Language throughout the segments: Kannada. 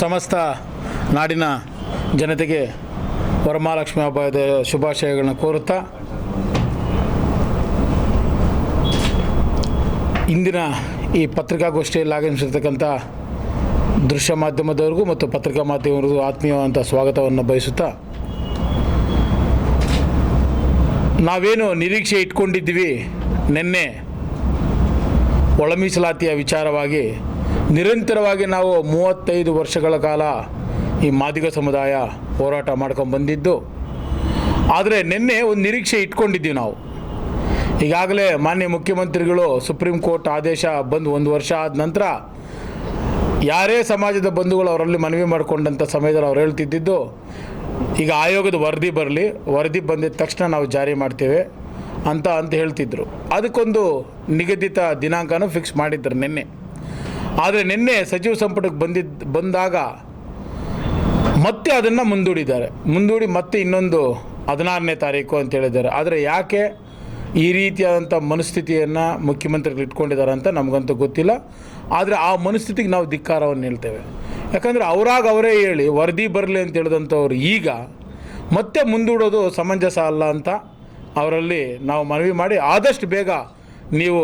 ಸಮಸ್ತ ನಾಡಿನ ಜನತೆಗೆ ವರಮಹಾಲಕ್ಷ್ಮಿ ಹಬ್ಬದ ಶುಭಾಶಯಗಳನ್ನು ಕೋರುತ್ತಾ, ಇಂದಿನ ಈ ಪತ್ರಿಕಾಗೋಷ್ಠಿಯಲ್ಲಿ ಆಗಮಿಸಿರ್ತಕ್ಕಂಥ ದೃಶ್ಯ ಮಾಧ್ಯಮದವರಿಗೂ ಮತ್ತು ಪತ್ರಿಕಾ ಮಾಧ್ಯಮದವರಿಗೂ ಆತ್ಮೀಯವಾದಂಥ ಸ್ವಾಗತವನ್ನು ಬಯಸುತ್ತಾ, ನಾವೇನು ನಿರೀಕ್ಷೆ ಇಟ್ಕೊಂಡಿದ್ದೀವಿ, ನಿನ್ನೆ ಒಳಮೀಸಲಾತಿಯ ವಿಚಾರವಾಗಿ ನಿರಂತರವಾಗಿ ನಾವು ಮೂವತ್ತೈದು ವರ್ಷಗಳ ಕಾಲ ಈ ಮಾದಿಗ ಸಮುದಾಯ ಹೋರಾಟ ಮಾಡ್ಕೊಂಡು ಬಂದಿದ್ದು. ಆದರೆ ನಿನ್ನೆ ಒಂದು ನಿರೀಕ್ಷೆ ಇಟ್ಕೊಂಡಿದ್ದೀವಿ ನಾವು. ಈಗಾಗಲೇ ಮಾನ್ಯ ಮುಖ್ಯಮಂತ್ರಿಗಳು ಸುಪ್ರೀಂ ಕೋರ್ಟ್ ಆದೇಶ ಬಂದು ಒಂದು ವರ್ಷ ಆದ ನಂತರ ಯಾರೇ ಸಮಾಜದ ಬಂಧುಗಳು ಅವರಲ್ಲಿ ಮನವಿ ಮಾಡಿಕೊಂಡಂಥ ಸಮಯದಲ್ಲಿ ಅವ್ರು ಹೇಳ್ತಿದ್ದಿದ್ದು, ಈಗ ಆಯೋಗದ ವರದಿ ಬರಲಿ, ವರದಿ ಬಂದಿದ ತಕ್ಷಣ ನಾವು ಜಾರಿ ಮಾಡ್ತೇವೆ ಅಂತ ಅಂತ ಹೇಳ್ತಿದ್ರು. ಅದಕ್ಕೊಂದು ನಿಗದಿತ ದಿನಾಂಕನೂ ಫಿಕ್ಸ್ ಮಾಡಿದ್ರು ನಿನ್ನೆ. ಆದರೆ ನಿನ್ನೆ ಸಚಿವ ಸಂಪುಟಕ್ಕೆ ಬಂದಿದ್ದ ಬಂದಾಗ ಮತ್ತೆ ಅದನ್ನು ಮುಂದೂಡಿದ್ದಾರೆ. ಮುಂದೂಡಿ ಮತ್ತೆ ಇನ್ನೊಂದು ಹದಿನಾರನೇ ತಾರೀಕು ಅಂತ ಹೇಳಿದ್ದಾರೆ. ಆದರೆ ಯಾಕೆ ಈ ರೀತಿಯಾದಂಥ ಮನಸ್ಥಿತಿಯನ್ನು ಮುಖ್ಯಮಂತ್ರಿಗಳು ಇಟ್ಕೊಂಡಿದ್ದಾರೆ ಅಂತ ನಮಗಂತೂ ಗೊತ್ತಿಲ್ಲ. ಆದರೆ ಆ ಮನಸ್ಥಿತಿಗೆ ನಾವು ಧಿಕ್ಕಾರವನ್ನು ಹೇಳ್ತೇವೆ ಯಾಕಂದರೆ ಅವರಾಗ ಅವರೇ ಹೇಳಿ, ವರದಿ ಬರಲಿ ಅಂತ ಹೇಳಿದಂಥವ್ರು ಈಗ ಮತ್ತೆ ಮುಂದೂಡೋದು ಸಮಂಜಸ ಅಲ್ಲ ಅಂತ ಅವರಲ್ಲಿ ನಾವು ಮನವಿ ಮಾಡಿ ಆದಷ್ಟು ಬೇಗ ನೀವು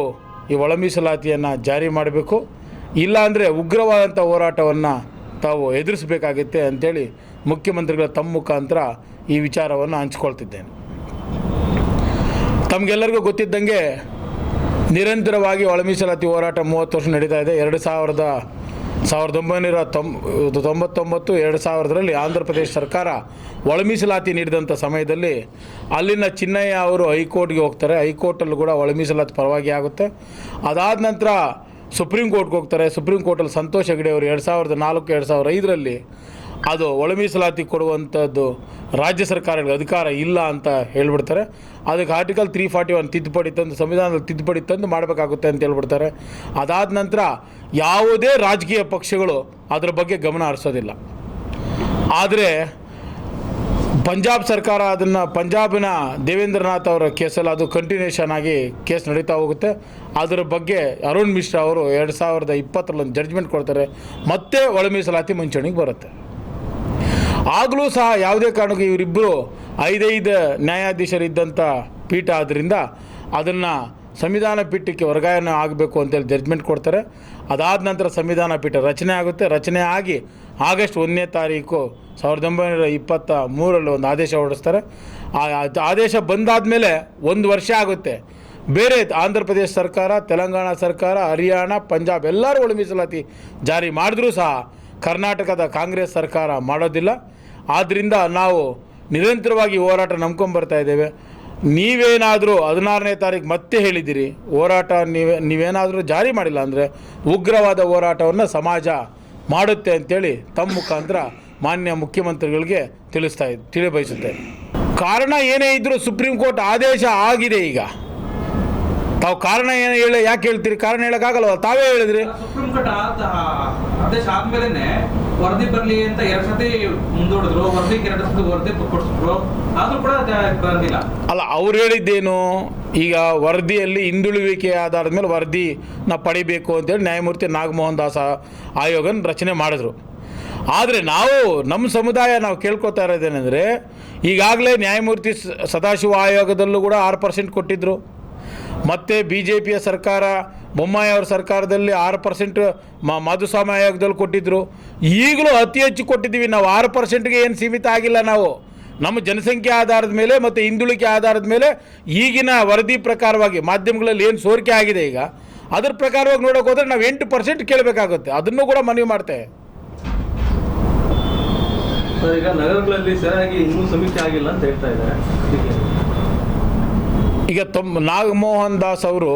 ಈ ಒಳ ಮೀಸಲಾತಿಯನ್ನು ಜಾರಿ ಮಾಡಬೇಕು. ಇಲ್ಲಾಂದರೆ ಉಗ್ರವಾದಂಥ ಹೋರಾಟವನ್ನು ತಾವು ಎದುರಿಸಬೇಕಾಗುತ್ತೆ ಅಂಥೇಳಿ ಮುಖ್ಯಮಂತ್ರಿಗಳ ತಮ್ಮ ಮುಖಾಂತರ ಈ ವಿಚಾರವನ್ನು ಹಂಚ್ಕೊಳ್ತಿದ್ದೇನೆ. ತಮಗೆಲ್ಲರಿಗೂ ಗೊತ್ತಿದ್ದಂಗೆ ನಿರಂತರವಾಗಿ ಒಳ ಮೀಸಲಾತಿ ಹೋರಾಟ ಮೂವತ್ತು ವರ್ಷ ನಡೀತಾ ಇದೆ. ಎರಡು ಸಾವಿರದ ಸಾವಿರದ ಒಂಬೈನೂರ ತೊಂಬ ತೊಂಬತ್ತೊಂಬತ್ತು, ಎರಡು ಸಾವಿರದಲ್ಲಿ ಆಂಧ್ರ ಪ್ರದೇಶ ಸರ್ಕಾರ ಒಳ ಮೀಸಲಾತಿ ನೀಡಿದಂಥ ಸಮಯದಲ್ಲಿ ಅಲ್ಲಿನ ಚಿನ್ನಯ್ಯ ಅವರು ಹೈಕೋರ್ಟ್ಗೆ ಹೋಗ್ತಾರೆ. ಹೈಕೋರ್ಟಲ್ಲೂ ಕೂಡ ಒಳ ಮೀಸಲಾತಿ ಪರವಾಗಿ ಆಗುತ್ತೆ. ಅದಾದ ನಂತರ ಸುಪ್ರೀಂ ಕೋರ್ಟ್ಗೆ ಹೋಗ್ತಾರೆ. ಸುಪ್ರೀಂ ಕೋರ್ಟಲ್ಲಿ ಸಂತೋಷ್ ಹೆಗಡೆ ಅವರು ಎರಡು ಸಾವಿರದ ನಾಲ್ಕು, ಎರಡು ಸಾವಿರದ ಐದರಲ್ಲಿ ಅದು ಒಳ ಮೀಸಲಾತಿ ಕೊಡುವಂಥದ್ದು ರಾಜ್ಯ ಸರ್ಕಾರಗಳಿಗೆ ಅಧಿಕಾರ ಇಲ್ಲ ಅಂತ ಹೇಳ್ಬಿಡ್ತಾರೆ. ಅದಕ್ಕೆ ಆರ್ಟಿಕಲ್ ತ್ರೀ ಫಾರ್ಟಿ ಒನ್ ತಿದ್ದುಪಡಿ ತಂದು, ಸಂವಿಧಾನದಲ್ಲಿ ತಿದ್ದುಪಡಿ ತಂದು ಮಾಡಬೇಕಾಗುತ್ತೆ ಅಂತ ಹೇಳ್ಬಿಡ್ತಾರೆ. ಅದಾದ ನಂತರ ಯಾವುದೇ ರಾಜಕೀಯ ಪಕ್ಷಗಳು ಅದರ ಬಗ್ಗೆ ಗಮನ ಹರಿಸೋದಿಲ್ಲ. ಆದರೆ ಪಂಜಾಬ್ ಸರ್ಕಾರ ಅದನ್ನು ಪಂಜಾಬಿನ ದೇವೇಂದ್ರನಾಥ್ ಅವರ ಕೇಸಲ್ಲಿ ಅದು ಕಂಟಿನ್ಯೂಷನ್ ಆಗಿ ಕೇಸ್ ನಡೀತಾ ಹೋಗುತ್ತೆ. ಅದರ ಬಗ್ಗೆ ಅರುಣ್ ಮಿಶ್ರಾ ಅವರು ಎರಡು ಸಾವಿರದ ಇಪ್ಪತ್ತರಲ್ಲೊಂದು ಜಡ್ಜ್ಮೆಂಟ್ ಕೊಡ್ತಾರೆ. ಮತ್ತೆ ಒಳ ಮೀಸಲಾತಿ ಮುಂಚೂಣಿಗೆ ಬರುತ್ತೆ. ಆಗಲೂ ಸಹ ಯಾವುದೇ ಕಾರಣಕ್ಕೂ ಇವರಿಬ್ಬರು ಐದೈದು ನ್ಯಾಯಾಧೀಶರಿದ್ದಂಥ ಪೀಠ ಆದ್ದರಿಂದ ಅದನ್ನು ಸಂವಿಧಾನ ಪೀಠಕ್ಕೆ ವರ್ಗಾವಣೆ ಆಗಬೇಕು ಅಂತೇಳಿ ಜಡ್ಜ್ಮೆಂಟ್ ಕೊಡ್ತಾರೆ. ಅದಾದ ನಂತರ ಸಂವಿಧಾನ ಪೀಠ ರಚನೆ ಆಗುತ್ತೆ. ರಚನೆ ಆಗಿ ಆಗಸ್ಟ್ ಒಂದನೇ ತಾರೀಕು ಸಾವಿರದ ಒಂಬೈನೂರ ಇಪ್ಪತ್ತ ಮೂರಲ್ಲಿ ಒಂದು ಆದೇಶ ಹೊರಡಿಸ್ತಾರೆ. ಆ ಆದೇಶ ಬಂದಾದ ಮೇಲೆ ಒಂದು ವರ್ಷ ಆಗುತ್ತೆ. ಬೇರೆ ಆಂಧ್ರ ಪ್ರದೇಶ ಸರ್ಕಾರ, ತೆಲಂಗಾಣ ಸರ್ಕಾರ, ಹರಿಯಾಣ, ಪಂಜಾಬ್ ಎಲ್ಲರೂ ಒಳ ಮೀಸಲಾತಿ ಜಾರಿ ಮಾಡಿದ್ರೂ ಸಹ ಕರ್ನಾಟಕದ ಕಾಂಗ್ರೆಸ್ ಸರ್ಕಾರ ಮಾಡೋದಿಲ್ಲ. ಆದ್ದರಿಂದ ನಾವು ನಿರಂತರವಾಗಿ ಹೋರಾಟ ನಂಬ್ಕೊಂಬರ್ತಾ ಇದ್ದೇವೆ. ನೀವೇನಾದರೂ ಹದಿನಾರನೇ ತಾರೀಕು ಮತ್ತೆ ಹೇಳಿದ್ದೀರಿ, ಹೋರಾಟ ನೀವೇ ನೀವೇನಾದರೂ ಜಾರಿ ಮಾಡಿಲ್ಲ ಅಂದರೆ ಉಗ್ರವಾದ ಹೋರಾಟವನ್ನು ಸಮಾಜ ಮಾಡುತ್ತೆ ಅಂತೇಳಿ ತಮ್ಮ ಮುಖಾಂತರ ಮಾನ್ಯ ಮುಖ್ಯಮಂತ್ರಿಗಳಿಗೆ ತಿಳಿಸ್ತಾ ಇದ್ ತಿಳಿಬಯಸುತ್ತೆ ಕಾರಣ ಏನೇ ಇದ್ದರೂ ಸುಪ್ರೀಂ ಕೋರ್ಟ್ ಆದೇಶ ಆಗಿದೆ ಈಗ. ತಾವು ಕಾರಣ ಏನು ಹೇಳಿ ಯಾಕೆ ಹೇಳ್ತೀರಿ? ಕಾರಣ ಹೇಳೋಕ್ಕಾಗಲ್ವ? ತಾವೇ ಹೇಳಿದ್ರಿ. ವರದಿ ಬರ್ಲಿ ಅಂತ ಎರಡ್ ಸತಿ ಮುಂದೂಡಿದ್ರು. ವರದಿಗೆ ಎರಡು ಸತಿ ವರದಿ ಕೊಡ್ಸಿದ್ರು ಆದ್ರೂ ಕೂಡ ಬಂದಿಲ್ಲ. ಅಲ್ಲ, ಅವ್ರು ಹೇಳಿದ್ದೇನು? ಈಗ ವರದಿಯಲ್ಲಿ ಹಿಂದುಳುವಿಕೆ ಆಧಾರದ ಮೇಲೆ ವರದಿನ ಪಡಿಬೇಕು ಅಂತೇಳಿ ನ್ಯಾಯಮೂರ್ತಿ ನಾಗಮೋಹನ್ ದಾಸ ಆಯೋಗನ ರಚನೆ ಮಾಡಿದ್ರು. ಆದರೆ ನಾವು, ನಮ್ಮ ಸಮುದಾಯ ನಾವು ಕೇಳ್ಕೊತಾ ಇರೋದೇನೆಂದರೆ, ಈಗಾಗಲೇ ನ್ಯಾಯಮೂರ್ತಿ ಸದಾಶಿವ ಆಯೋಗದಲ್ಲೂ ಕೂಡ ಆರು ಪರ್ಸೆಂಟ್ ಕೊಟ್ಟಿದ್ದರು ಮತ್ತು ಬಿ ಜೆ ಪಿಯ ಸರ್ಕಾರ ಬೊಮ್ಮಾಯಿ ಅವ್ರ ಸರ್ಕಾರದಲ್ಲಿ ಆರು ಪರ್ಸೆಂಟ್ ಮಾಧುಸ್ವಾಮಿ ಆಯೋಗದಲ್ಲಿ ಕೊಟ್ಟಿದ್ದರು ಈಗಲೂ ಅತಿ ಹೆಚ್ಚು ಕೊಟ್ಟಿದ್ದೀವಿ. ನಾವು ಆರು ಪರ್ಸೆಂಟ್ಗೆ ಏನು ಸೀಮಿತ ಆಗಿಲ್ಲ ನಾವು. ನಮ್ಮ ಜನಸಂಖ್ಯೆ ಆಧಾರದ ಮೇಲೆ ಮತ್ತು ಹಿಂದುಳಿಕೆ ಆಧಾರದ ಮೇಲೆ ಈಗಿನ ವರದಿ ಪ್ರಕಾರವಾಗಿ ಮಾಧ್ಯಮಗಳಲ್ಲಿ ಏನು ಸೋರಿಕೆ ಆಗಿದೆ ಈಗ ಅದ್ರ ಪ್ರಕಾರವಾಗಿ ನೋಡೋಕೆ ಹೋದರೆ ನಾವು ಎಂಟು ಪರ್ಸೆಂಟ್ ಕೇಳಬೇಕಾಗುತ್ತೆ. ಅದನ್ನು ಕೂಡ ಮನವಿ ಮಾಡ್ತೇವೆ ಈಗ ನಗರಗಳಲ್ಲಿ ಸರಿಯಾಗಿ ಇನ್ನೂ ಸಮೀಕ್ಷೆ ಆಗಿಲ್ಲ ಅಂತ ಹೇಳ್ತಾ ಇದ್ದಾರೆ. ಈಗ ತೊಂಬ ನಾಗಮೋಹನ್ ದಾಸ್ ಅವರು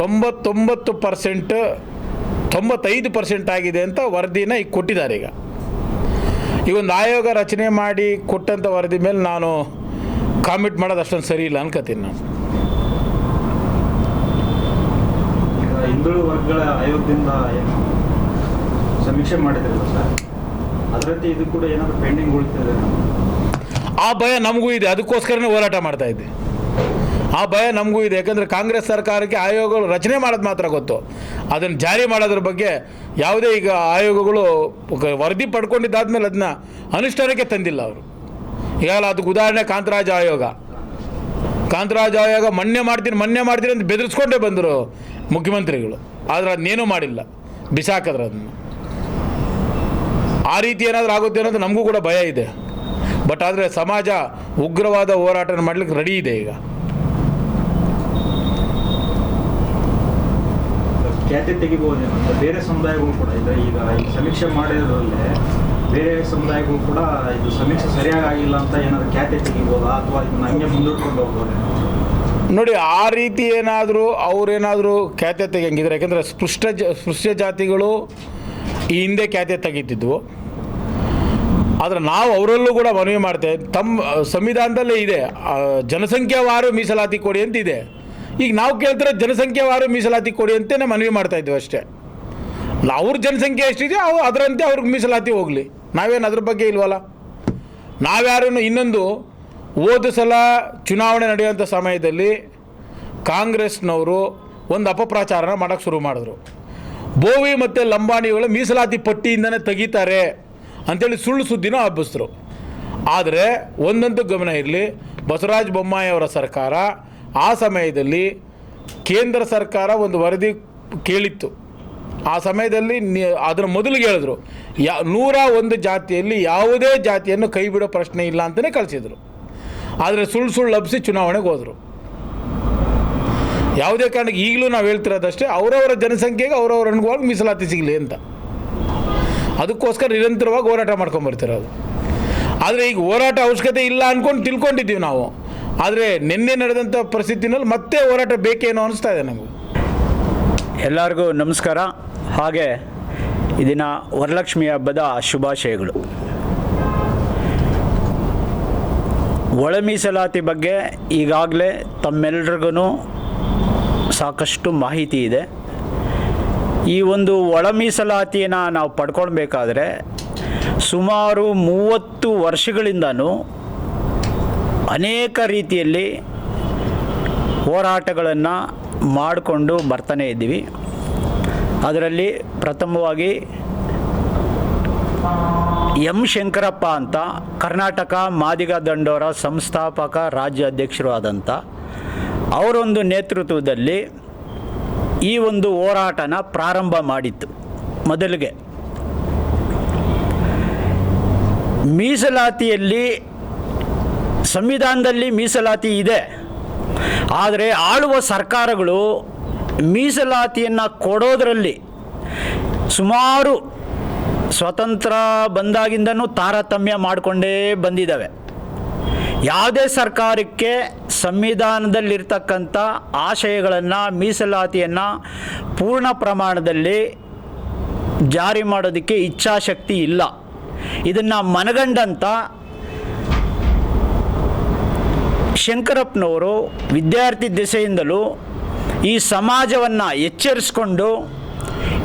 ತೊಂಬತ್ತೊಂಬತ್ತು ಪರ್ಸೆಂಟ್ ತೊಂಬತ್ತೈದು ಪರ್ಸೆಂಟ್ ಆಗಿದೆ ಅಂತ ವರದಿನ ಈಗ ಕೊಟ್ಟಿದ್ದಾರೆ ಈಗ. ಈಗ ಒಂದು ಆಯೋಗ ರಚನೆ ಮಾಡಿ ಕೊಟ್ಟಂಥ ವರದಿ ಮೇಲೆ ನಾನು ಕಾಮಿಟ್ ಮಾಡೋದು ಅಷ್ಟೊಂದು ಸರಿ ಇಲ್ಲ ಅನ್ಕೋತೀನಿ ನಾನು. ಈಗ ಹಿಂದುಳಿದ ವರ್ಗಗಳ ಆಯೋಗದಿಂದ ಏನು ಸಮೀಕ್ಷೆ ಮಾಡಿದ್ರಲ್ಲ ಸರ್? ಅದರಂತೆ ಇದು ಕೂಡ ಏನಾದರೂ ಪೆಂಡಿಂಗ್ ಉಳಿತದೆ ಆ ಭಯ ನಮಗೂ ಇದೆ ಅದಕ್ಕೋಸ್ಕರನೇ ಹೋರಾಟ ಮಾಡ್ತಾ ಇದ್ದೆ. ಆ ಭಯ ನಮಗೂ ಇದೆ. ಯಾಕಂದರೆ ಕಾಂಗ್ರೆಸ್ ಸರ್ಕಾರಕ್ಕೆ ಆಯೋಗಗಳು ರಚನೆ ಮಾಡೋದು ಮಾತ್ರ ಗೊತ್ತು. ಅದನ್ನು ಜಾರಿ ಮಾಡೋದ್ರ ಬಗ್ಗೆ ಯಾವುದೇ ಈಗ ಆಯೋಗಗಳು ವರದಿ ಪಡ್ಕೊಂಡಿದ್ದಾದ್ಮೇಲೆ ಅದನ್ನ ಅನುಷ್ಠಾನಕ್ಕೆ ತಂದಿಲ್ಲ ಅವರು. ಈಗಲ್ಲ ಅದಕ್ಕೆ ಉದಾಹರಣೆ ಕಾಂತರಾಜ ಆಯೋಗ. ಕಾಂತರಾಜ ಆಯೋಗ ಮೊನ್ನೆ ಮಾಡ್ತೀನಿ ಮೊನ್ನೆ ಮಾಡ್ತೀನಿ ಅಂತ ಬೆದರಿಸ್ಕೊಂಡೇ ಬಂದರು ಮುಖ್ಯಮಂತ್ರಿಗಳು. ಆದರೆ ಅದನ್ನೇನೂ ಮಾಡಿಲ್ಲ. ಬಿಸಾಕಿದ್ರೆ ಅದನ್ನು ಆ ರೀತಿ ಏನಾದರೂ ಆಗುತ್ತೆ ಅನ್ನೋದು ನಮಗೂ ಕೂಡ ಭಯ ಇದೆ. ಬಟ್ ಆದರೆ ಸಮಾಜ ಉಗ್ರವಾದ ಹೋರಾಟ ಮಾಡಲಿಕ್ಕೆ ರೆಡಿ ಇದೆ ಈಗ. ಖ್ಯಾತಿ ಅಂತ ಬೇರೆ ಸಮುದಾಯಗಳು ಕೂಡ ಇದೆ ಈಗ ಈ ಸಮೀಕ್ಷೆ ಮಾಡಿರೋದ್ರಲ್ಲೇ ಬೇರೆ ಸಮುದಾಯಗಳು ಕೂಡ ಇದು ಸಮೀಕ್ಷೆ ಸರಿಯಾಗಿ ಆಗಿಲ್ಲ ಅಂತ ಏನಾದರೂ ಖ್ಯಾತಿ ತೆಗಿಬೋದಾ ಅಥವಾ ಇದನ್ನ ಹಂಗೆ ಮುಂದೂಡ್ಕೊಂಡು ಹೋಗ್ಬೋದೇ? ನೋಡಿ, ಆ ರೀತಿ ಏನಾದರೂ ಅವರೇನಾದರೂ ಖ್ಯಾತೆ ತೆಗಿಯಂಗಿದ್ರೆ, ಯಾಕೆಂದರೆ ಸ್ಪೃಷ್ಟ ಜ, ಸ್ಪೃಶ್ಯ ಜಾತಿಗಳು ಈ ಹಿಂದೆ ಖ್ಯಾತೆ ತೆಗಿತಿದ್ವು. ಆದರೆ ನಾವು ಅವರಲ್ಲೂ ಕೂಡ ಮನವಿ ಮಾಡ್ತೇವೆ, ತಮ್ಮ ಸಂವಿಧಾನದಲ್ಲೇ ಇದೆ ಜನಸಂಖ್ಯಾವಾರು ಮೀಸಲಾತಿ ಕೊಡಿ ಅಂತ ಇದೆ ಈಗ ನಾವು ಕೇಳ್ತಾರೆ ಜನಸಂಖ್ಯೆವಾರು ಮೀಸಲಾತಿ ಕೊಡಿ ನಾವು ಮನವಿ ಮಾಡ್ತಾ ಇದ್ವಿ ಅಷ್ಟೇ. ಅವ್ರ ಜನಸಂಖ್ಯೆ ಎಷ್ಟಿದೆಯೋ ಅವು ಅದರಂತೆ ಅವ್ರಿಗೆ ಮೀಸಲಾತಿ ಹೋಗಲಿ. ನಾವೇನು ಅದ್ರ ಬಗ್ಗೆ ಇಲ್ವಲ್ಲ? ನಾವ್ಯಾರೂ ಇನ್ನೊಂದು ಹೋದ ಸಲ ಚುನಾವಣೆ ನಡೆಯುವಂಥ ಸಮಯದಲ್ಲಿ ಕಾಂಗ್ರೆಸ್ನವರು ಒಂದು ಅಪಪ್ರಚಾರನ ಮಾಡೋಕ್ಕೆ ಶುರು ಮಾಡಿದ್ರು. ಬೋವಿ ಮತ್ತು ಲಂಬಾಣಿಗಳು ಮೀಸಲಾತಿ ಪಟ್ಟಿಯಿಂದನೇ ತೆಗೀತಾರೆ ಅಂಥೇಳಿ ಸುಳ್ಳು ಸುದ್ದಿನೂ ಹಬ್ಬಿಸಿದ್ರು. ಆದರೆ ಒಂದಂತೂ ಗಮನ ಇರಲಿ, ಬಸವರಾಜ ಬೊಮ್ಮಾಯಿ ಅವರ ಸರ್ಕಾರ ಆ ಸಮಯದಲ್ಲಿ ಕೇಂದ್ರ ಸರ್ಕಾರ ಒಂದು ವರದಿ ಕೇಳಿತ್ತು. ಆ ಸಮಯದಲ್ಲಿ ಅದರ ಮೊದಲಿಗೆ ಹೇಳಿದ್ರು. ಯಾ, ನೂರ ಒಂದು ಜಾತಿಯಲ್ಲಿ ಯಾವುದೇ ಜಾತಿಯನ್ನು ಕೈ ಬಿಡೋ ಪ್ರಶ್ನೆ ಇಲ್ಲ ಅಂತಲೇ ಕಳಿಸಿದರು. ಆದರೆ ಸುಳ್ಳು ಸುಳ್ಳು ಲಭಿಸಿ ಚುನಾವಣೆಗೆ ಹೋದರು. ಯಾವುದೇ ಕಾರಣಕ್ಕೆ ಈಗಲೂ ನಾವು ಹೇಳ್ತಿರೋದಷ್ಟೇ ಅವರವರ ಜನಸಂಖ್ಯೆಗೆ ಅವರವರ ಅನುಗುಣವಾಗಿ ಮೀಸಲಾತಿ ಸಿಗಲಿ ಅಂತ. ಅದಕ್ಕೋಸ್ಕರ ನಿರಂತರವಾಗಿ ಹೋರಾಟ ಮಾಡ್ಕೊಂಬರ್ತಿರೋದು ಆದರೆ ಈಗ ಹೋರಾಟ ಅವಶ್ಯಕತೆ ಇಲ್ಲ ಅಂದ್ಕೊಂಡು ತಿಳ್ಕೊಂಡಿದ್ದೀವಿ ನಾವು. ಆದರೆ ನಿನ್ನೆ ನಡೆದಂಥ ಪರಿಸ್ಥಿತಿನಲ್ಲಿ ಮತ್ತೆ ಹೋರಾಟ ಬೇಕೇನೋ ಅನಿಸ್ತಾ ಇದೆ ನಮಗೆ. ಎಲ್ಲರಿಗೂ ನಮಸ್ಕಾರ. ಹಾಗೆ ಈ ದಿನ ವರಲಕ್ಷ್ಮಿ ಹಬ್ಬದ ಶುಭಾಶಯಗಳು. ಒಳ ಮೀಸಲಾತಿ ಬಗ್ಗೆ ಈಗಾಗಲೇ ತಮ್ಮೆಲ್ರಿಗೂ ಸಾಕಷ್ಟು ಮಾಹಿತಿ ಇದೆ. ಈ ಒಂದು ಒಳ ಮೀಸಲಾತಿಯನ್ನು ನಾವು ಪಡ್ಕೊಳ್ಬೇಕಾದ್ರೆ ಸುಮಾರು ಮೂವತ್ತು ವರ್ಷಗಳಿಂದನೂ ಅನೇಕ ರೀತಿಯಲ್ಲಿ ಹೋರಾಟಗಳನ್ನು ಮಾಡಿಕೊಂಡು ಬರ್ತಾನೆ ಇದ್ದೀವಿ. ಅದರಲ್ಲಿ ಪ್ರಥಮವಾಗಿ ಎಂ ಶಂಕರಪ್ಪ ಅಂತ, ಕರ್ನಾಟಕ ಮಾದಿಗ ದಂಡೋರ ಸಂಸ್ಥಾಪಕ ರಾಜ್ಯ ಅಧ್ಯಕ್ಷರು ಆದಂಥ ಅವರೊಂದು ನೇತೃತ್ವದಲ್ಲಿ ಈ ಒಂದು ಹೋರಾಟನ ಪ್ರಾರಂಭ ಮಾಡಿತ್ತು ಮೊದಲಿಗೆ. ಮೀಸಲಾತಿಯಲ್ಲಿ ಸಂವಿಧಾನದಲ್ಲಿ ಮೀಸಲಾತಿ ಇದೆ. ಆದರೆ ಆಳುವ ಸರ್ಕಾರಗಳು ಮೀಸಲಾತಿಯನ್ನು ಕೊಡೋದರಲ್ಲಿ ಸುಮಾರು ಸ್ವತಂತ್ರ ಬಂದಾಗಿಂದನೂ ತಾರತಮ್ಯ ಮಾಡಿಕೊಂಡೇ ಬಂದಿದ್ದಾವೆ ಯಾವುದೇ ಸರ್ಕಾರಕ್ಕೆ ಸಂವಿಧಾನದಲ್ಲಿರ್ತಕ್ಕಂಥ ಆಶಯಗಳನ್ನು, ಮೀಸಲಾತಿಯನ್ನು ಪೂರ್ಣ ಪ್ರಮಾಣದಲ್ಲಿ ಜಾರಿ ಮಾಡೋದಕ್ಕೆ ಇಚ್ಛಾಶಕ್ತಿ ಇಲ್ಲ. ಇದನ್ನು ಮನಗಂಡಂಥ ಶಂಕರಪ್ಪನವರು ವಿದ್ಯಾರ್ಥಿ ದೆಸೆಯಿಂದಲೂ ಈ ಸಮಾಜವನ್ನು ಎಚ್ಚರಿಸ್ಕೊಂಡು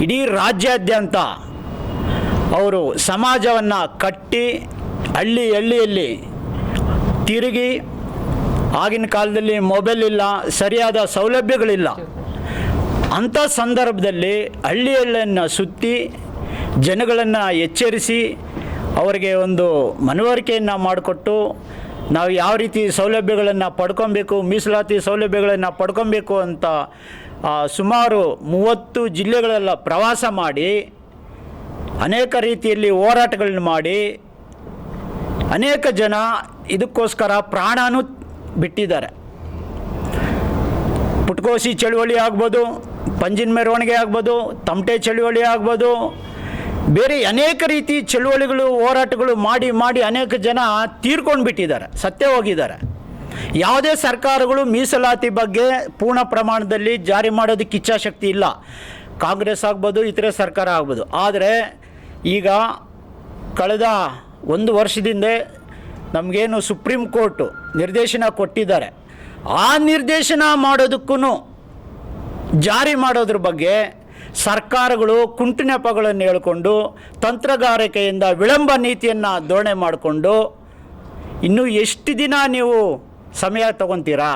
ಇಡೀ ರಾಜ್ಯಾದ್ಯಂತ ಅವರು ಸಮಾಜವನ್ನು ಕಟ್ಟಿ ಹಳ್ಳಿ ಹಳ್ಳಿಯಲ್ಲಿ ತಿರುಗಿ, ಆಗಿನ ಕಾಲದಲ್ಲಿ ಮೊಬೈಲ್ ಇಲ್ಲ, ಸರಿಯಾದ ಸೌಲಭ್ಯಗಳಿಲ್ಲ. ಅಂಥ ಸಂದರ್ಭದಲ್ಲಿ ಹಳ್ಳಿ ಹಳ್ಳಿಯನ್ನು ಸುತ್ತಿ ಜನಗಳನ್ನು ಎಚ್ಚರಿಸಿ ಅವರಿಗೆ ಒಂದು ಮನವರಿಕೆಯನ್ನು ಮಾಡಿಕೊಟ್ಟು ನಾವು ಯಾವ ರೀತಿ ಸೌಲಭ್ಯಗಳನ್ನು ಪಡ್ಕೊಬೇಕು, ಮೀಸಲಾತಿ ಸೌಲಭ್ಯಗಳನ್ನು ಪಡ್ಕೊಬೇಕು ಅಂತ ಸುಮಾರು ಮೂವತ್ತು ಜಿಲ್ಲೆಗಳೆಲ್ಲ ಪ್ರವಾಸ ಮಾಡಿ, ಅನೇಕ ರೀತಿಯಲ್ಲಿ ಹೋರಾಟಗಳನ್ನ ಮಾಡಿ, ಅನೇಕ ಜನ ಇದಕ್ಕೋಸ್ಕರ ಪ್ರಾಣನೂ ಬಿಟ್ಟಿದ್ದಾರೆ. ಪುಟ್ಕೋಸಿ ಚಳುವಳಿ ಆಗ್ಬೋದು, ಪಂಜಿನ ಮೆರವಣಿಗೆ ಆಗ್ಬೋದು, ತಮಟೆ ಚಳುವಳಿ ಆಗ್ಬೋದು ಬೇರೆ ಅನೇಕ ರೀತಿ ಚಳುವಳಿಗಳು, ಹೋರಾಟಗಳು ಮಾಡಿ ಮಾಡಿ ಅನೇಕ ಜನ ತೀರ್ಕೊಂಡು ಬಿಟ್ಟಿದ್ದಾರೆ ಸತ್ಯ ಹೋಗಿದ್ದಾರೆ. ಯಾವುದೇ ಸರ್ಕಾರಗಳು ಮೀಸಲಾತಿ ಬಗ್ಗೆ ಪೂರ್ಣ ಪ್ರಮಾಣದಲ್ಲಿ ಜಾರಿ ಮಾಡೋದಕ್ಕೆ ಇಚ್ಛಾಶಕ್ತಿ ಇಲ್ಲ. ಕಾಂಗ್ರೆಸ್ ಆಗ್ಬೋದು, ಇತರೆ ಸರ್ಕಾರ ಆಗ್ಬೋದು. ಆದರೆ ಈಗ ಕಳೆದ ಒಂದು ವರ್ಷದಿಂದ ನಮಗೇನು ಸುಪ್ರೀಂ ಕೋರ್ಟು ನಿರ್ದೇಶನ ಕೊಟ್ಟಿದ್ದಾರೆ. ಆ ನಿರ್ದೇಶನ ಮಾಡೋದಕ್ಕೂ ಜಾರಿ ಮಾಡೋದ್ರ ಬಗ್ಗೆ ಸರ್ಕಾರಗಳು ಕುಂಟು ನೆಪಗಳನ್ನು ಹೇಳ್ಕೊಂಡು ತಂತ್ರಗಾರಿಕೆಯಿಂದ ವಿಳಂಬ ನೀತಿಯನ್ನು ಧೋರಣೆ ಮಾಡಿಕೊಂಡು ಇನ್ನು ಎಷ್ಟು ದಿನ ನೀವು ಸಮಯ ತಗೊತೀರಾ?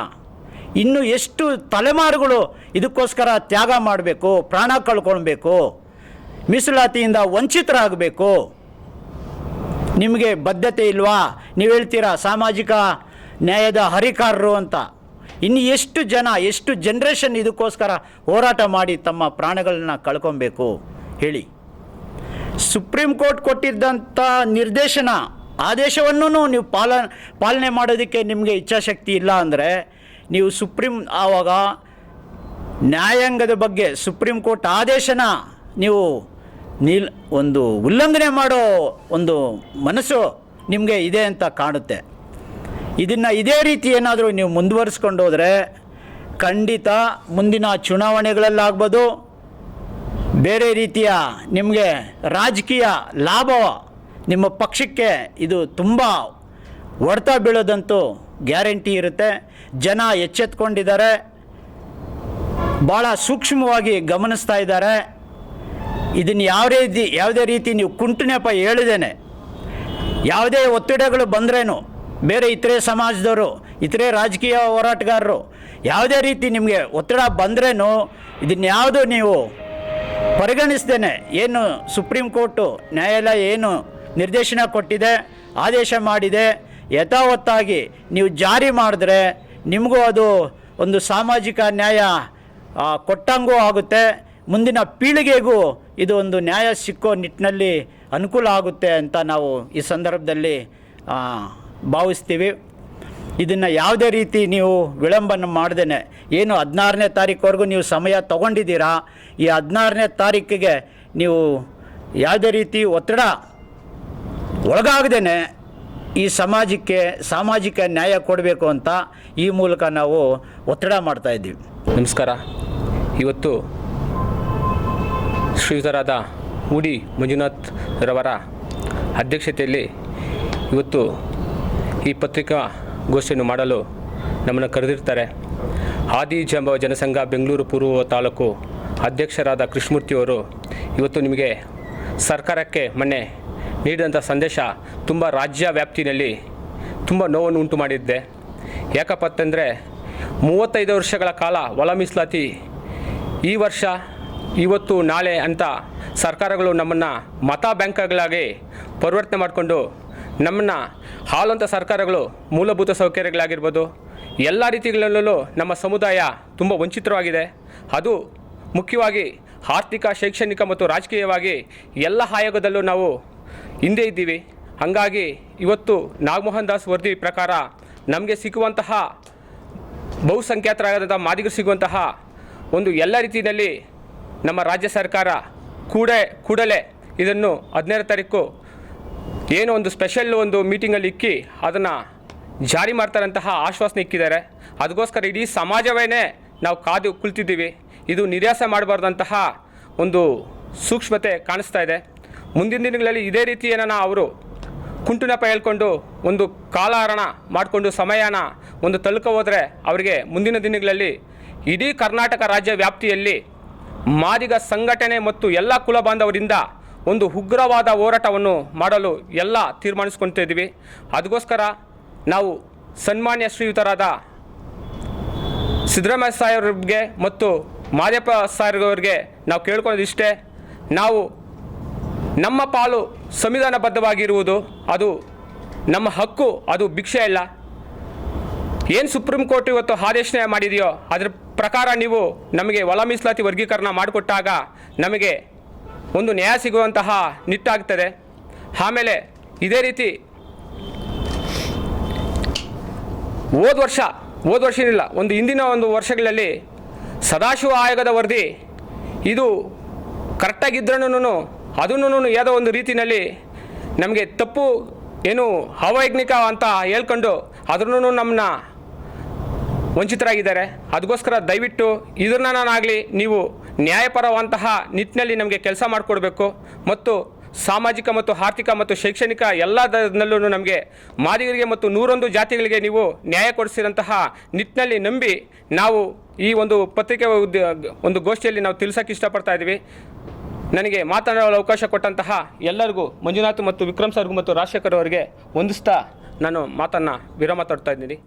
ಇನ್ನು ಎಷ್ಟು ತಲೆಮಾರುಗಳು ಇದಕ್ಕೋಸ್ಕರ ತ್ಯಾಗ ಮಾಡಬೇಕು, ಪ್ರಾಣ ಕಳ್ಕೊಳ್ಬೇಕು, ಮೀಸಲಾತಿಯಿಂದ ವಂಚಿತರಾಗಬೇಕು? ನಿಮಗೆ ಬದ್ಧತೆ ಇಲ್ವಾ? ನೀವು ಹೇಳ್ತೀರಾ, ಸಾಮಾಜಿಕ ನ್ಯಾಯದ ಹರಿಕಾರರು ಅಂತ. ಇನ್ನು ಎಷ್ಟು ಜನ, ಎಷ್ಟು ಜನ್ರೇಷನ್ ಇದಕ್ಕೋಸ್ಕರ ಹೋರಾಟ ಮಾಡಿ ತಮ್ಮ ಪ್ರಾಣಗಳನ್ನ ಕಳ್ಕೊಬೇಕು? ಹೇಳಿ. ಸುಪ್ರೀಂ ಕೋರ್ಟ್ ಕೊಟ್ಟಿದ್ದಂಥ ನಿರ್ದೇಶನ ಆದೇಶವನ್ನು ನೀವು ಪಾಲ, ಪಾಲನೆ ಮಾಡೋದಕ್ಕೆ ನಿಮಗೆ ಇಚ್ಛಾಶಕ್ತಿ ಇಲ್ಲ ಅಂದರೆ ನೀವು ಸುಪ್ರೀಂ ಆವಾಗ ನ್ಯಾಯಾಂಗದ ಬಗ್ಗೆ ಸುಪ್ರೀಂ ಕೋರ್ಟ್ ಆದೇಶನ ನೀವು ನಿಲ್, ಒಂದು ಉಲ್ಲಂಘನೆ ಮಾಡೋ ಒಂದು ಮನಸ್ಸು ನಿಮಗೆ ಇದೆ ಅಂತ ಕಾಣುತ್ತೆ. ಇದನ್ನು ಇದೇ ರೀತಿ ಏನಾದರೂ ನೀವು ಮುಂದುವರಿಸ್ಕೊಂಡು ಹೋದರೆ ಖಂಡಿತ ಮುಂದಿನ ಚುನಾವಣೆಗಳಲ್ಲಾಗ್ಬೋದು. ಬೇರೆ ರೀತಿಯ ನಿಮಗೆ ರಾಜಕೀಯ ಲಾಭ ನಿಮ್ಮ ಪಕ್ಷಕ್ಕೆ ಇದು ತುಂಬ ಹೊಡೆತ ಬೀಳೋದಂತೂ ಗ್ಯಾರಂಟಿ ಇರುತ್ತೆ. ಜನ ಎಚ್ಚೆತ್ಕೊಂಡಿದ್ದಾರೆ. ಭಾಳ ಸೂಕ್ಷ್ಮವಾಗಿ ಗಮನಿಸ್ತಾ ಇದ್ದಾರೆ. ಇದನ್ನು ಯಾವ ರೀತಿ, ಯಾವುದೇ ರೀತಿ ನೀವು ಕುಂಟು ಹೇಳಿದ್ದೇನೆ. ಯಾವುದೇ ಒತ್ತಡಗಳು ಬಂದ್ರೇನು ಬೇರೆ ಇತರೆ ಸಮಾಜದವರು, ಇತರೆ ರಾಜಕೀಯ ಹೋರಾಟಗಾರರು, ಯಾವುದೇ ರೀತಿ ನಿಮಗೆ ಒತ್ತಡ ಬಂದ್ರೇನು ಇದನ್ಯಾವುದು ನೀವು ಪರಿಗಣಿಸ್ದೇನೆ ಏನು ಸುಪ್ರೀಂ ಕೋರ್ಟು ನ್ಯಾಯಾಲಯ ಏನು ನಿರ್ದೇಶನ ಕೊಟ್ಟಿದೆ, ಆದೇಶ ಮಾಡಿದೆ, ಯಥಾವತ್ತಾಗಿ ನೀವು ಜಾರಿ ಮಾಡಿದ್ರೆ ನಿಮಗೂ ಅದು ಒಂದು ಸಾಮಾಜಿಕ ನ್ಯಾಯ ಕೊಟ್ಟಂಗೂ ಆಗುತ್ತೆ. ಮುಂದಿನ ಪೀಳಿಗೆಗೂ ಇದು ಒಂದು ನ್ಯಾಯ ಸಿಕ್ಕೋ ನಿಟ್ಟಿನಲ್ಲಿ ಅನುಕೂಲ ಆಗುತ್ತೆ ಅಂತ ನಾವು ಈ ಸಂದರ್ಭದಲ್ಲಿ ಭಾವಿಸ್ತೀವಿ. ಇದನ್ನು ಯಾವುದೇ ರೀತಿ ನೀವು ವಿಳಂಬನ ಮಾಡ್ದೇನೆ. ಏನು ಹದಿನಾರನೇ ತಾರೀಕುವರೆಗೂ ನೀವು ಸಮಯ ತಗೊಂಡಿದ್ದೀರಾ? ಈ ಹದಿನಾರನೇ ತಾರೀಕಿಗೆ ನೀವು ಯಾವುದೇ ರೀತಿ ಒತ್ತಡ ಒಳಗಾಗದೇ ಈ ಸಮಾಜಕ್ಕೆ ಸಾಮಾಜಿಕ ನ್ಯಾಯ ಕೊಡಬೇಕು ಅಂತ ಈ ಮೂಲಕ ನಾವು ಒತ್ತಡ ಮಾಡ್ತಾ ನಮಸ್ಕಾರ. ಇವತ್ತು ಶ್ರೀಯುತರಾದ ಉಡಿ ಮಂಜುನಾಥ್ ರವರ ಅಧ್ಯಕ್ಷತೆಯಲ್ಲಿ ಇವತ್ತು ಈ ಪತ್ರಿಕಾ ಗೋಷ್ಠಿಯನ್ನು ಮಾಡಲು ನಮ್ಮನ್ನು ಕರೆದಿರ್ತಾರೆ. ಆದಿ ಜಂಬ ಜನಸಂಘ ಬೆಂಗಳೂರು ಪೂರ್ವ ತಾಲೂಕು ಅಧ್ಯಕ್ಷರಾದ ಕೃಷ್ಣಮೂರ್ತಿಯವರು ಇವತ್ತು ನಿಮಗೆ ಸರ್ಕಾರಕ್ಕೆ ಮೊನ್ನೆ ನೀಡಿದಂಥ ಸಂದೇಶ ತುಂಬ ರಾಜ್ಯ ವ್ಯಾಪ್ತಿನಲ್ಲಿ ತುಂಬ ನೋವನ್ನು ಉಂಟು ಮಾಡಿದ್ದೆ. ಯಾಕಪ್ಪ ಅಂತಂದರೆ ಮೂವತ್ತೈದು ವರ್ಷಗಳ ಕಾಲ ಒಳ ಮೀಸಲಾತಿ, ಈ ವರ್ಷ, ಇವತ್ತು, ನಾಳೆ ಅಂತ ಸರ್ಕಾರಗಳು ನಮ್ಮನ್ನು ಮತ ಬ್ಯಾಂಕ್ಗಳಾಗಿ ಪರಿವರ್ತನೆ ಮಾಡಿಕೊಂಡು ನಮ್ಮನ್ನು ಹಾಲುವಂಥ ಸರ್ಕಾರಗಳು ಮೂಲಭೂತ ಸೌಕರ್ಯಗಳಾಗಿರ್ಬೋದು, ಎಲ್ಲ ರೀತಿಗಳಲ್ಲೂ ನಮ್ಮ ಸಮುದಾಯ ತುಂಬ ವಂಚಿತವಾಗಿದೆ. ಅದು ಮುಖ್ಯವಾಗಿ ಆರ್ಥಿಕ, ಶೈಕ್ಷಣಿಕ ಮತ್ತು ರಾಜಕೀಯವಾಗಿ ಎಲ್ಲ ಆಯೋಗದಲ್ಲೂ ನಾವು ಹಿಂದೆ ಇದ್ದೀವಿ. ಹಾಗಾಗಿ ಇವತ್ತು ನಾಗಮೋಹನ್ ದಾಸ್ ವರದಿ ಪ್ರಕಾರ ನಮಗೆ ಸಿಗುವಂತಹ ಬಹುಸಂಖ್ಯಾತರಾದಂಥ ಮಾದಿಗರು ಸಿಗುವಂತಹ ಒಂದು ಎಲ್ಲ ರೀತಿಯಲ್ಲಿ ನಮ್ಮ ರಾಜ್ಯ ಸರ್ಕಾರ ಕೂಡೇ, ಕೂಡಲೇ ಇದನ್ನು ಹದಿನೈದು ತಾರೀಕು ಏನೋ ಒಂದು ಸ್ಪೆಷಲ್ ಒಂದು ಮೀಟಿಂಗಲ್ಲಿ ಇಕ್ಕಿ ಅದನ್ನು ಜಾರಿ ಮಾಡ್ತಾರಂತಹ ಆಶ್ವಾಸನೆ ಇಕ್ಕಿದ್ದಾರೆ. ಅದಕ್ಕೋಸ್ಕರ ಇಡೀ ಸಮಾಜವೇ ನಾವು ಕಾದು ಕುಳಿತಿದ್ದೀವಿ. ಇದು ನಿರಾಸೆ ಮಾಡಬಾರ್ದಂತಹ ಒಂದು ಸೂಕ್ಷ್ಮತೆ ಕಾಣಿಸ್ತಾ ಇದೆ. ಮುಂದಿನ ದಿನಗಳಲ್ಲಿ ಇದೇ ರೀತಿ ಏನನ್ನ ಅವರು ಕುಂಟು ನೆಪ ಹೇಳ್ಕೊಂಡು ಒಂದು ಕಾಲಹರಣ ಮಾಡಿಕೊಂಡು ಸಮಯನ ಒಂದು ತಲುಕ ಹೋದರೆ ಅವರಿಗೆ ಮುಂದಿನ ದಿನಗಳಲ್ಲಿ ಇಡೀ ಕರ್ನಾಟಕ ರಾಜ್ಯ ವ್ಯಾಪ್ತಿಯಲ್ಲಿ ಮಾದಿಗ ಸಂಘಟನೆ ಮತ್ತು ಎಲ್ಲ ಕುಲ ಬಾಂಧವರಿಂದ ಒಂದು ಉಗ್ರವಾದ ಹೋರಾಟವನ್ನು ಮಾಡಲು ಎಲ್ಲ ತೀರ್ಮಾನಿಸ್ಕೊಳ್ತಾ ಇದ್ದೀವಿ ಅದಕ್ಕೋಸ್ಕರ ನಾವು ಸನ್ಮಾನ್ಯ ಶ್ರೀಯುತರಾದ ಸಿದ್ದರಾಮಯ್ಯ ಸಾಹೇಬ್ರಿಗೆ ಮತ್ತು ಮಾದಪ್ಪ ಸಾಹೇಬ್ರವ್ರಿಗೆ ನಾವು ಕೇಳ್ಕೊಳ್ಳೋದಿಷ್ಟೇ ನಾವು ನಮ್ಮ ಪಾಲು ಸಂವಿಧಾನಬದ್ಧವಾಗಿರುವುದು ಅದು ನಮ್ಮ ಹಕ್ಕು, ಅದು ಭಿಕ್ಷೆ ಇಲ್ಲ ಏನು ಸುಪ್ರೀಂ ಕೋರ್ಟ್ ಇವತ್ತು ಆದೇಶ ಮಾಡಿದೆಯೋ ಅದರ ಪ್ರಕಾರ ನೀವು ನಮಗೆ ಒಳ ಮೀಸಲಾತಿ ವರ್ಗೀಕರಣ ಮಾಡಿಕೊಟ್ಟಾಗ ನಮಗೆ ಒಂದು ನ್ಯಾಯ ಸಿಗುವಂತಹ ನಿಟ್ಟಾಗ್ತದೆ. ಆಮೇಲೆ ಇದೇ ರೀತಿ ಹೋದ ವರ್ಷ ಹೋದ ವರ್ಷ ಏನಿಲ್ಲ, ಒಂದು ಹಿಂದಿನ ಒಂದು ವರ್ಷಗಳಲ್ಲಿ ಸದಾಶಿವ ಆಯೋಗದ ವರದಿ ಇದು ಕರೆಕ್ಟಾಗಿದ್ರೂ ಅದನ್ನು ಯಾವುದೋ ಒಂದು ರೀತಿಯಲ್ಲಿ ನಮಗೆ ತಪ್ಪು ಏನು ಅವೈಜ್ಞಿಕ ಅಂತ ಹೇಳ್ಕೊಂಡು ಅದ್ರೂ ನಮ್ಮನ್ನ ವಂಚಿತರಾಗಿದ್ದಾರೆ. ಅದಕ್ಕೋಸ್ಕರ ದಯವಿಟ್ಟು ಇದನ್ನಾಗಲಿ ನೀವು ನ್ಯಾಯಪರವಂತಹ ನಿಟ್ಟಿನಲ್ಲಿ ನಮಗೆ ಕೆಲಸ ಮಾಡಿಕೊಡ್ಬೇಕು ಮತ್ತು ಸಾಮಾಜಿಕ ಮತ್ತು ಆರ್ಥಿಕ ಮತ್ತು ಶೈಕ್ಷಣಿಕ ಎಲ್ಲದರಲ್ಲೂ ನಮಗೆ ಮಾದಿಗರಿಗೆ ಮತ್ತು ನೂರೊಂದು ಜಾತಿಗಳಿಗೆ ನೀವು ನ್ಯಾಯ ಕೊಡಿಸಿದಂತಹ ನಿಟ್ಟಿನಲ್ಲಿ ನಂಬಿ ನಾವು ಈ ಒಂದು ಪತ್ರಿಕೆ ಒಂದು ಗೋಷ್ಠಿಯಲ್ಲಿ ನಾವು ತಿಳಿಸೋಕೆ ಇಷ್ಟಪಡ್ತಾ ಇದ್ದೀವಿ. ನನಗೆ ಮಾತನಾಡಲು ಅವಕಾಶ ಕೊಟ್ಟಂತಹ ಎಲ್ಲರಿಗೂ, ಮಂಜುನಾಥ್ ಮತ್ತು ವಿಕ್ರಮ್ ಸರ್ಗೂ ಮತ್ತು ರಾಜಶೇಖರ್ ಅವರಿಗೆ ಹೊಂದಿಸ್ತಾ ನಾನು ಮಾತನ್ನು ವಿರಾಮ ತಡ್ತಾ ಇದ್ದೀನಿ.